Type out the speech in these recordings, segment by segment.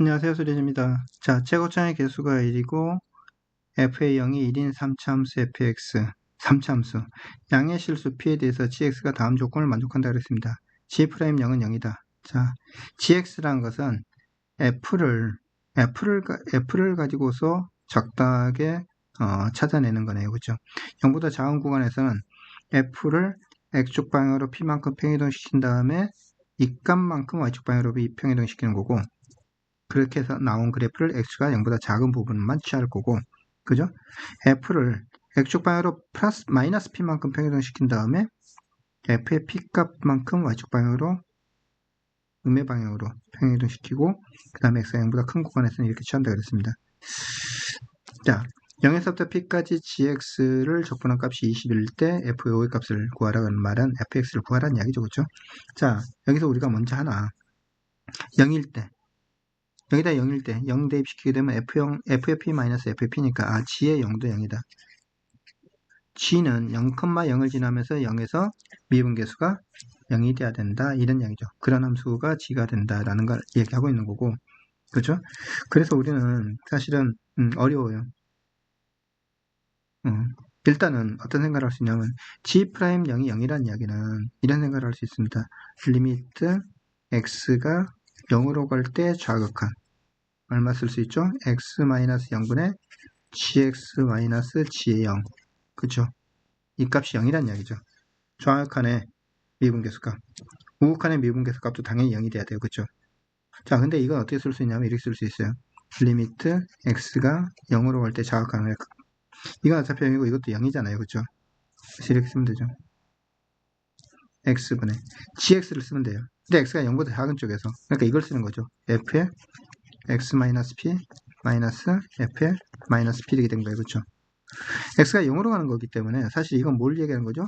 안녕하세요. 수리입니다. 자, 최고차의 개수가 1이고 f의 0이 1인 3차함수 fx 3차함수 양의 실수 p에 대해서 gx가 다음 조건을 만족한다 그랬습니다. g'0은 0이다. 자, gx란 것은 f를 f를 f를 가지고서 적당하게 어, 찾아내는 거네요. 그죠? 0보다 작은 구간에서는 f를 x축 방향으로 p만큼 평이동시킨 다음에 이 값만큼 y축 방향으로 평이동시키는 거고 그렇게 해서 나온 그래프를 x가 0보다 작은 부분만 취할 거고 그죠? f를 x축 방향으로 플러스 마이너스 p만큼 평행시킨 다음에 f의 p값만큼 y축 방향으로 음의 방향으로 평행이동시키고 그 다음에 x가 0보다 큰 구간에서는 이렇게 취한다 그랬습니다. 자, 0에서부터 p까지 gx를 적분한 값이 20일 때 f의 5의 값을 구하라는 말은 fx를 구하라는 이야기죠. 그렇죠? 자, 여기서 우리가 먼저 하나 0일 때 여기다 0일 때 0 대입시키게 되면 F0, FP-FP니까 아, G의 0도 0이다. G는 0,0을 지나면서 0에서 미분계수가 0이 돼야 된다. 이런 이야기죠. 그런 함수가 G가 된다라는 걸 얘기하고 있는 거고. 그렇죠? 그래서 우리는 사실은 음, 어려워요. 음, 일단은 어떤 생각을 할 수 있냐면 G'0이 0이라는 이야기는 이런 생각을 할 수 있습니다. 리미트 x가 0으로 갈 때 좌극한 얼마 쓸 수 있죠? x-0분의 gx-g의 0 그쵸? 이 값이 0이란 이야기죠. 좌극한의 미분계수값 우극한의 미분계수값도 당연히 0이 돼야 돼요. 그쵸? 자 근데 이건 어떻게 쓸 수 있냐면 이렇게 쓸 수 있어요. 리미트 x가 0으로 갈 때 좌극한의 이건 어차피 0이고 이것도 0이잖아요. 그쵸? 이렇게 쓰면 되죠. X분의 gx를 쓰면 돼요. 근데 x가 0보다 작은 쪽에서 그러니까 이걸 쓰는 거죠. f의 x-p 마이너스 f의 마이너스 p 이렇게 된 거예요. 그렇죠? x가 0으로 가는 거기 때문에 사실 이건 뭘 얘기하는 거죠?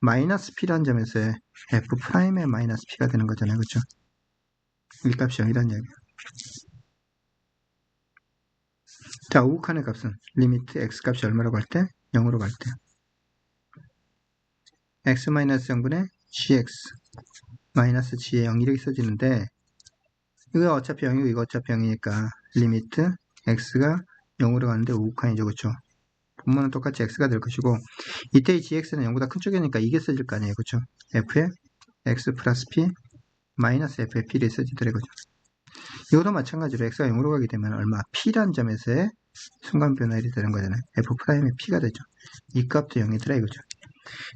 마이너스 p라는 점에서의 f'의 마이너스 p가 되는 거잖아요. 그렇죠? 이 값이 0이라는 이야기예요. 자, 우극한의 값은 리미트 x 값이 얼마라고 할 때? 0으로 갈 때. x-0분의 gx 마이너스 g의 0 이렇게 써지는데 이거 어차피 0이고 이거 어차피 0이니까 리미트 x가 0으로 가는데 우극한이죠 그쵸? 분모는 똑같이 x가 될 것이고 이때의 gx는 0보다 큰 쪽이니까 이게 써질 거 아니에요 그쵸? f의 x 플러스 p 마이너스 f의 p를 써지더라고요 이것도 마찬가지로 x가 0으로 가게 되면 얼마? p란 점에서의 순간 변화율이 되는 거잖아요. f'의 p가 되죠. 이 값도 0이더라 이거죠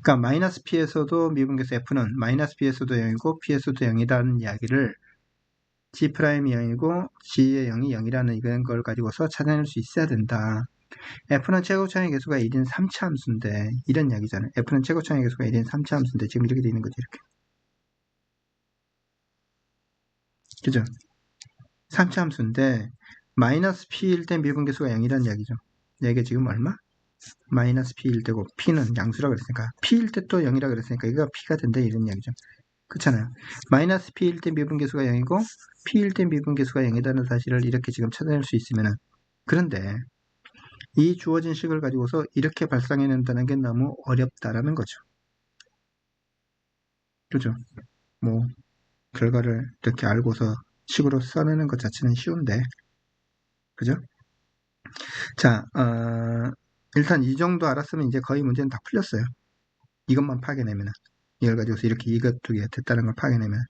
그러니까 마이너스 p에서도 미분계수 f는 마이너스 p에서도 0이고 p에서도 0이라는 이야기를 g'2 0이고 g의 0이 0이라는 이런 걸 가지고서 찾아낼 수 있어야 된다. f는 최고차의 계수가 1인 3차 함수인데 이런 이야기잖아요. f는 최고차의 계수가 1인 3차 함수인데 지금 이렇게 되어 있는 거죠. 이렇게. 그죠? 3차 함수인데 마이너스 p일 때 미분계수가 0이라는 이야기죠. 이게 지금 얼마? 마이너스 p일 때고 p는 양수라 그랬으니까 p일 때 또 0이라 그랬으니까 이거 p가 된다 이런 이야기죠. 그렇잖아요. 마이너스 p일 때 미분계수가 0이고 p일 때 미분계수가 0이라는 사실을 이렇게 지금 찾아낼 수 있으면은 그런데 이 주어진 식을 가지고서 이렇게 발상해낸다는 게 너무 어렵다라는 거죠. 그죠? 뭐 결과를 이렇게 알고서 식으로 써내는 것 자체는 쉬운데 그죠? 자, 어, 일단 이 정도 알았으면 이제 거의 문제는 다 풀렸어요. 이것만 파괴내면 이걸 가지고서 이렇게 이것 두 개 됐다는 걸 파괴내면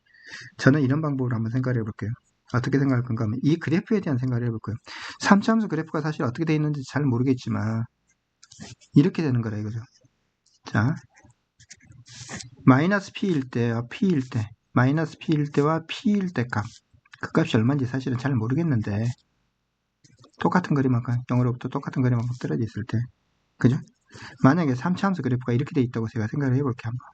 저는 이런 방법으로 한번 생각해 볼게요. 어떻게 생각할 건가 하면 이 그래프에 대한 생각을 해볼 거예요. 3차함수 그래프가 사실 어떻게 되어 있는지 잘 모르겠지만 이렇게 되는 거라 이거죠. 자, 마이너스 p일 때와 p일 때 마이너스 p일 때와 p일 때 값. 그 값이 얼마인지 사실은 잘 모르겠는데 똑같은 거리만큼 0으로부터 똑같은 거리만큼 떨어져 있을 때 그죠? 만약에 3차 함수 그래프가 이렇게 돼 있다고 제가 생각을 해볼게요 한번.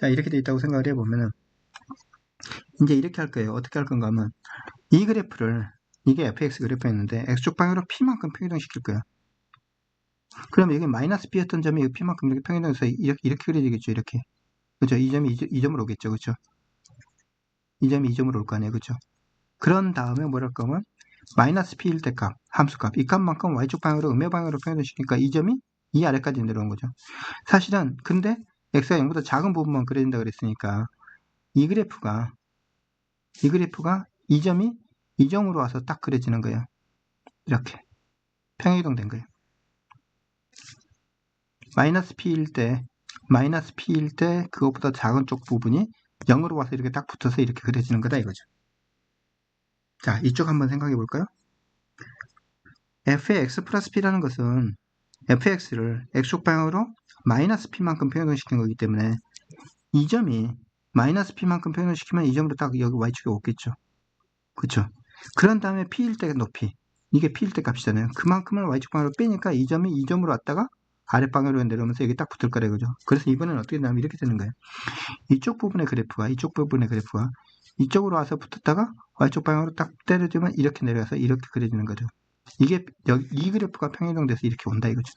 자 이렇게 돼 있다고 생각을 해보면은 이제 이렇게 할 거예요. 어떻게 할 건가 하면 이 그래프를 이게 fx 그래프였는데 x축 방향으로 p만큼 평이동 시킬 거예요 그러면 여기 마이너스 b였던 점이 p만큼 이렇게 평행돼서 이렇게, 이렇게 그려지겠죠, 이렇게. 그죠? 이 점이 2, 점으로 오겠죠, 그죠? 이 점이 2점으로 올 거 아니에요, 그죠? 그런 다음에 뭐랄까 하면 마이너스 p일 때 값, 함수값, 이 값만큼 y축 방향으로 음의 방향으로 표현해주니까 이 점이 이 아래까지 내려온 거죠. 사실은 근데 x가 0보다 작은 부분만 그려진다 그랬으니까 이 그래프가 이 그래프가 이 점이 이 점으로 와서 딱 그려지는 거예요. 이렇게 평행이동 된 거예요. 마이너스 p일 때 마이너스 p일 때 그것보다 작은 쪽 부분이 0으로 와서 이렇게 딱 붙어서 이렇게 그려지는 거다 이거죠. 자, 이쪽 한번 생각해 볼까요? f의 x 플러스 p라는 것은 fx를 x축 방향으로 마이너스 p만큼 표현을 시킨 거기 때문에 이 점이 마이너스 p만큼 표현을 시키면 이 점으로 딱 여기 y축에 오겠죠. 그쵸? 그런 다음에 p일 때 높이 이게 p일 때 값이잖아요. 그만큼을 y축 방향으로 빼니까 이 점이 이 점으로 왔다가 아랫방향으로 내려오면서 여기 딱 붙을 거라 이거죠. 그래서 이번에는 어떻게 되냐면 이렇게 되는 거예요. 이쪽 부분의 그래프가 이쪽 부분의 그래프가 이쪽으로 와서 붙었다가 y축 방향으로 딱 때려주면 이렇게 내려가서 이렇게 그려지는 거죠. 이게 여기 이 그래프가 평행이동돼서 이렇게 온다 이거죠.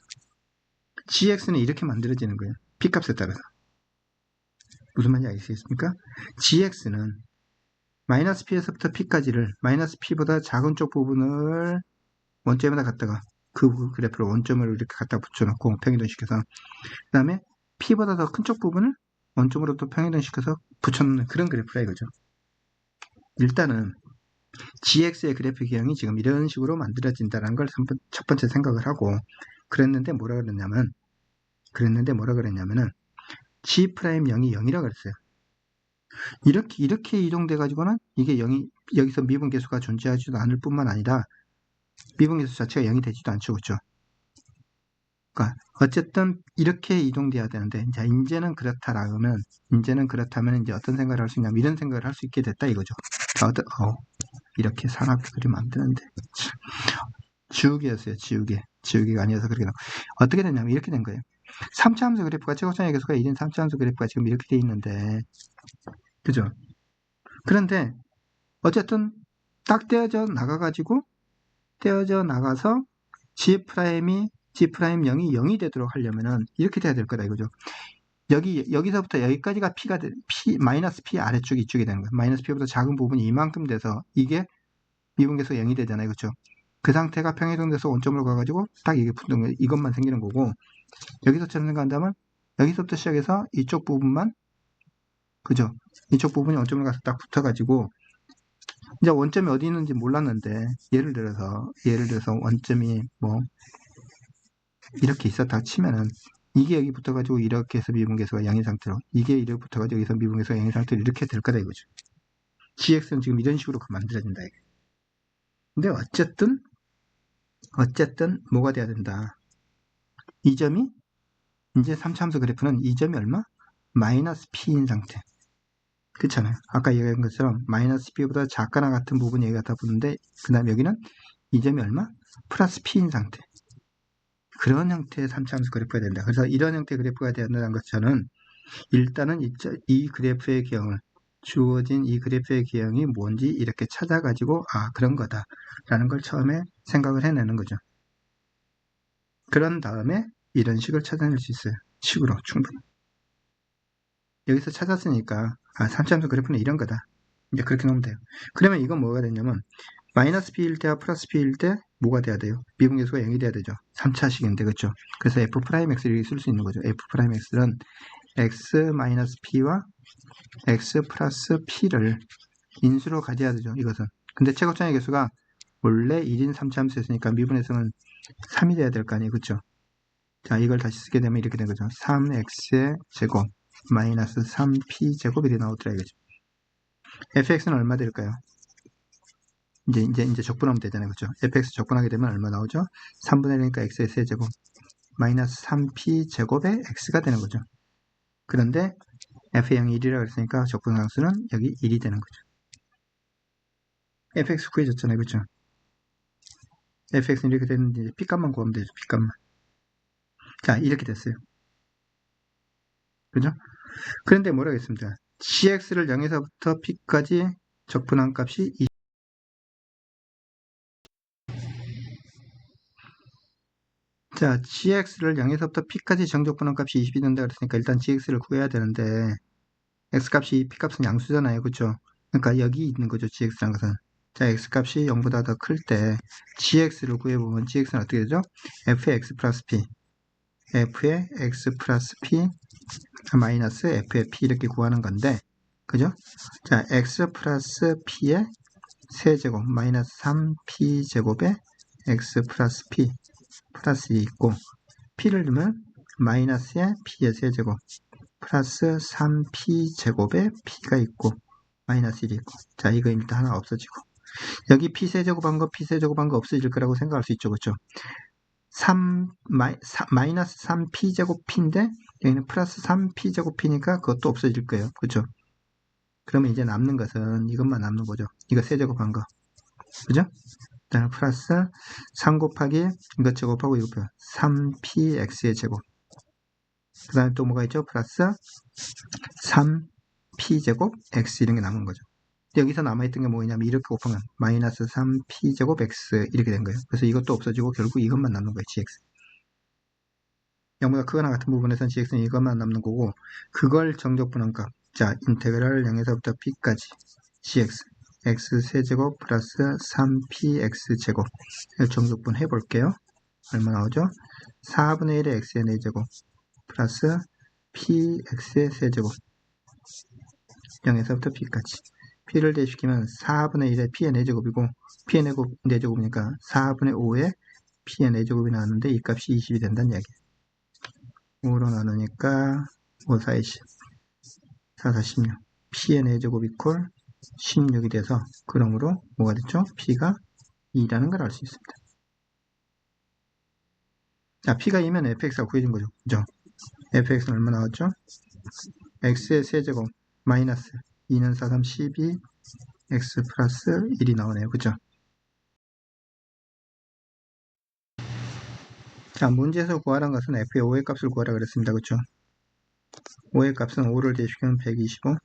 gx는 이렇게 만들어지는 거예요. p값에 따라서. 무슨 말인지 알겠습니까? gx는 마이너스 p에서부터 p까지를 마이너스 p보다 작은 쪽 부분을 원점에다 갖다가 그 그래프를 원점으로 이렇게 갖다 붙여놓고 평행이동시켜서 그 다음에 p보다 더 큰 쪽 부분을 원점으로 또 평행이동시켜서 붙여놓는 그런 그래프라 이거죠. 일단은 gx의 그래프 기형이 지금 이런 식으로 만들어진다는 걸 첫 번째 생각을 하고 그랬는데 뭐라 그랬냐면 그랬는데 뭐라 그랬냐면은 g 프라임 0이 0이라 그랬어요. 이렇게 이렇게 이동돼 가지고는 이게 0이 여기서 미분 계수가 존재하지도 않을 뿐만 아니라 미분 계수 자체가 0이 되지도 않죠. 그렇죠? 그러니까 어쨌든 이렇게 이동돼야 되는데 자 이제는 그렇다라면 이제는 그렇다면 이제 어떤 생각을 할 수 있냐면 이런 생각을 할 수 있게 됐다 이거죠. 어, 어, 이렇게 산악게 그리면 안 되는데 지우개였어요. 지우개. 지우개가 아니어서 그렇게 나와. 어떻게 됐냐면 이렇게 된 거예요. 3차 함수 그래프가 최고점의 계수가 1인 3차 함수 그래프가 지금 이렇게 돼 있는데 그죠? 그런데 어쨌든 딱 떼어져 나가가지고 떼어져 나가서 G 프라임이 G 프라임 0이 0이 되도록 하려면은 이렇게 돼야 될 거다 이거죠. 여기 여기서부터 여기까지가 P가 돼, P 마이너스 P 아래쪽 이쪽이 되는 거예요. 마이너스 P보다 작은 부분이 이만큼 돼서 이게 미분계수 0이 되잖아요. 그렇죠? 그 상태가 평행이동돼서 원점으로 가가지고 딱 이게 붙는 거예요. 이것만 생기는 거고 여기서처럼 생각한다면 여기서부터 시작해서 이쪽 부분만 그죠? 이쪽 부분이 원점으로 가서 딱 붙어가지고 이제 원점이 어디 있는지 몰랐는데 예를 들어서 예를 들어서 원점이 뭐 이렇게 있었다 치면은 이게 여기 붙어가지고 이렇게 해서 미분계수가 0인 상태로 이게 이렇게 붙어가지고 여기서 미분계수가 0인 상태로 이렇게 될 거다 이거죠. gx는 지금 이런 식으로 만들어진다 이게. 근데 어쨌든 어쨌든 뭐가 돼야 된다. 이 점이 이제 3차함수 그래프는 이 점이 얼마? 마이너스 p인 상태. 그렇잖아요. 아까 얘기한 것처럼 마이너스 p보다 작거나 같은 부분이 여기가 다 붙는데 그 다음 여기는 이 점이 얼마? 플러스 p인 상태. 그런 형태의 3차함수 그래프가 된다. 그래서 이런 형태의 그래프가 된다는 것 저는 일단은 이, 이 그래프의 기형을 주어진 이 그래프의 기형이 뭔지 이렇게 찾아가지고 아 그런 거다 라는 걸 처음에 생각을 해내는 거죠. 그런 다음에 이런 식을 찾아낼 수 있어요. 식으로 충분히. 여기서 찾았으니까 아 3차함수 그래프는 이런 거다. 이제 그렇게 놓으면 돼요. 그러면 이건 뭐가 되냐면 마이너스 b일 때와 플러스 b일 때 뭐가 돼야 돼요? 미분계수가 0이 돼야 되죠. 3차식인데 그렇죠? 그래서 f 프라임 x를 쓸수 있는 거죠. f 프라임 x는 x 마이너스 p와 x 플러스 p를 인수로 가져야 되죠. 이것은. 근데 최고점의 개수가 원래 1인 3차함수였으니까 미분에서는 3이 돼야 될 거 아니에요. 그렇죠? 자, 이걸 다시 쓰게 되면 이렇게 된 거죠. 3x의 제곱 마이너스 3p 제곱이 나오더라 이거죠. fx는 얼마 될까요? 이제 이제 이제 적분하면 되잖아요. 그렇죠? fx 적분하게 되면 얼마 나오죠? 3분의 1이니까 x의 세제곱 마이너스 3p 제곱의 x가 되는 거죠. 그런데 f0이 1이라고 했으니까 적분상수는 여기 1이 되는 거죠. fx 구해줬잖아요. 그렇죠? fx는 이렇게 됐는데 p값만 구하면 되죠. p값만. 자, 이렇게 됐어요. 그죠? 그런데 뭐라고 했습니다. gx를 0에서부터 p까지 적분한 값이 20. 자, gx를 0에서부터 p까지 정적분한 값이 20이 된다 그랬으니까 일단 gx를 구해야 되는데 x값이 p값은 양수잖아요. 그렇죠? 그러니까 여기 있는 거죠. gx라는 것은. 자, x값이 0보다 더 클 때 gx를 구해보면 gx는 어떻게 되죠? f의 x 플러스 p f의 x 플러스 p 마이너스 f의 p 이렇게 구하는 건데 그죠? 자, x 플러스 p의 세제곱 마이너스 3p 제곱에 x 플러스 p 플러스 2 있고 p를 넣으면 마이너스의 p의 세제곱 플러스 3p 제곱에 p가 있고 마이너스 1이 있고. 자 이거 일단 하나 없어지고. 여기 p 세제곱한 거 p 세제곱한 거 없어질 거라고 생각할 수 있죠 그렇죠 3 마이, 3, 마이너스 3p 제곱 p인데 여기는 플러스 3p 제곱 p니까 그것도 없어질 거예요 그렇죠 그러면 이제 남는 것은 이것만 남는 거죠 이거 세제곱한 거 그죠 그다음에 플러스 3 곱하기 이것 제곱하고 이거 3px의 제곱 그 다음에 또 뭐가 있죠? 플러스 3p제곱 x 이런 게 남은 거죠. 여기서 남아있던 게 뭐냐면 이렇게 곱하면 마이너스 3p제곱 x 이렇게 된 거예요. 그래서 이것도 없어지고 결국 이것만 남는 거예요. gx. 0보다 크거나 같은 부분에서는 gx는 이것만 남는 거고 그걸 정적분한 값. 자, 인테그랄 0에서부터 p까지 gx x 세제곱 플러스 3px 제곱 정적분 해볼게요. 얼마 나오죠? 4분의 1의 x의 4제곱 플러스 px의 세제곱 0에서부터 p까지 p를 대시키면 4분의 1의 p의 4제곱이고 p의 4제곱이니까 4분의 5의 p의 4제곱이 나왔는데 이 값이 20이 된다는 이야기예요. 5로 나누니까 5, 4, 20 4, 4, 16 p의 4제곱 이퀄 16이 돼서 그러므로 뭐가 됐죠? p가 2라는 걸 알 수 있습니다. 자, p가 2면 fx가 구해진 거죠. 그죠? fx는 얼마 나왔죠? x의 세제곱 마이너스 2는 4, 3, 12 x 플러스 1이 나오네요. 그죠? 자, 문제에서 구하란 것은 f의 5의 값을 구하라 그랬습니다. 그죠? 5의 값은 5를 대시키면 125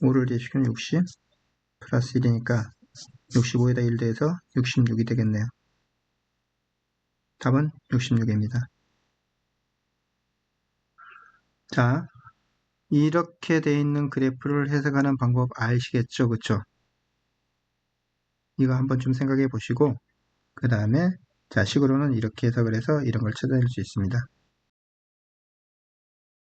5를 대시키면 60 플러스 1이니까 65에다 1 더해서 66이 되겠네요. 답은 66입니다. 자, 이렇게 돼 있는 그래프를 해석하는 방법 아시겠죠? 그쵸? 이거 한번 좀 생각해 보시고 그 다음에 자 식으로는 이렇게 해석을 해서 이런 걸 찾아낼 수 있습니다.